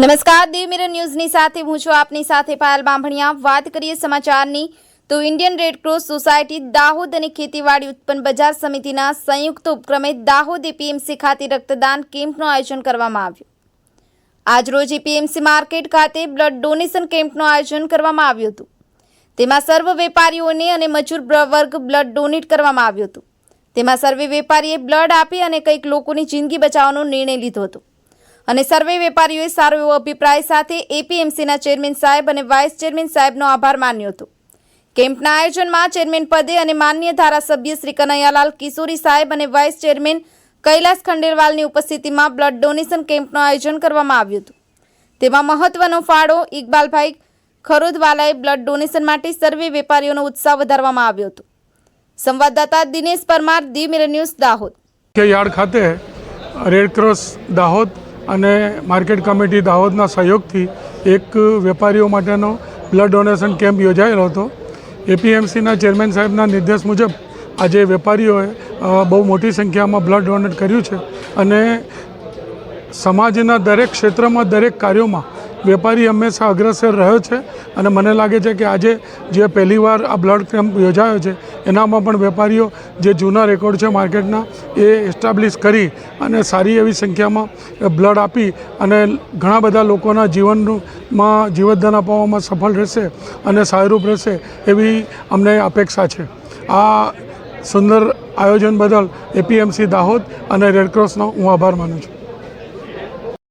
નમસ્કાર દેવ મિરર ન્યૂઝની સાથે હું છું આપની સાથે પાયલ બાંભણિયા. વાત કરીએ સમાચારની, તો ઇન્ડિયન રેડક્રોસ સોસાયટી દાહોદ અને ખેતીવાડી ઉત્પન્ન બજાર સમિતિના સંયુક્ત ઉપક્રમે દાહોદ એપીએમસી ખાતે રક્તદાન કેમ્પનું આયોજન કરવામાં આવ્યું. આજરોજ એપીએમસી માર્કેટ ખાતે બ્લડ ડોનેશન કેમ્પનું આયોજન કરવામાં આવ્યું હતું. તેમાં સર્વ વેપારીઓને અને મજૂર વર્ગ બ્લડ ડોનેટ કરવામાં આવ્યું હતું. તેમાં સર્વે વેપારીએ બ્લડ આપી અને કંઈક લોકોની જિંદગી બચાવવાનો નિર્ણય લીધો હતો. અને સર્વે વેપારીઓએ સારો એવો અભિપ્રાય સાથે એપીએમસીના ચેરમેન સાહેબ અને વાઇસ ચેરમેન સાહેબનો આભાર માન્યો હતો. કેમ્પના આયોજનમાં ચેરમેન પદે અને માન્ય ધારાસભ્ય શ્રી કનૈયાલાલ કિશોરી સાહેબ અને વાઇસ ચેરમેન કૈલાસ ખંડેલવાલની ઉપસ્થિતિમાં બ્લડ ડોનેશન કેમ્પનું આયોજન કરવામાં આવ્યું હતું. તેમાં મહત્વનો ફાળો ઇકબાલભાઈ ખરોદવાલાએ બ્લડ ડોનેશન માટે સર્વે વેપારીઓનો ઉત્સાહ વધારવામાં આવ્યો હતો. સંવાદદાતા Dinesh Parmar, the mirror news, Dahod. Yard ખાતે રેડક્રોસ દાહોદ અને માર્કેટ કમિટી દાહોદના સહયોગથી એક વેપારીઓ માટેનો બ્લડ ડોનેશન કેમ્પ યોજાયેલો હતો. એપીએમસીના ચેરમેન સાહેબના નિર્દેશ મુજબ આજે વેપારીઓએ બહુ મોટી સંખ્યામાં બ્લડ ડોનેટ કર્યું છે અને સમાજના દરેક ક્ષેત્રમાં દરેક કાર્યોમાં વેપારી હંમેશા અગ્રસર રહ્યો છે અને મને લાગે છે કે આજે જે પહેલીવાર આ બ્લડ કેમ્પ યોજાયો છે, એનામાં પણ વેપારીઓ જે જૂના રેકોર્ડ છે માર્કેટના, એ એસ્ટાબ્લિશ કરી અને સારી એવી સંખ્યામાં બ્લડ આપી અને ઘણા બધા લોકોના જીવનમાં જીવતદાન અપાવવામાં સફળ રહેશે અને સહાયરૂપ રહેશે એવી અમને અપેક્ષા છે. આ સુંદર આયોજન બદલ એપીએમસી દાહોદ અને રેડક્રોસનો હું આભાર માનું છું.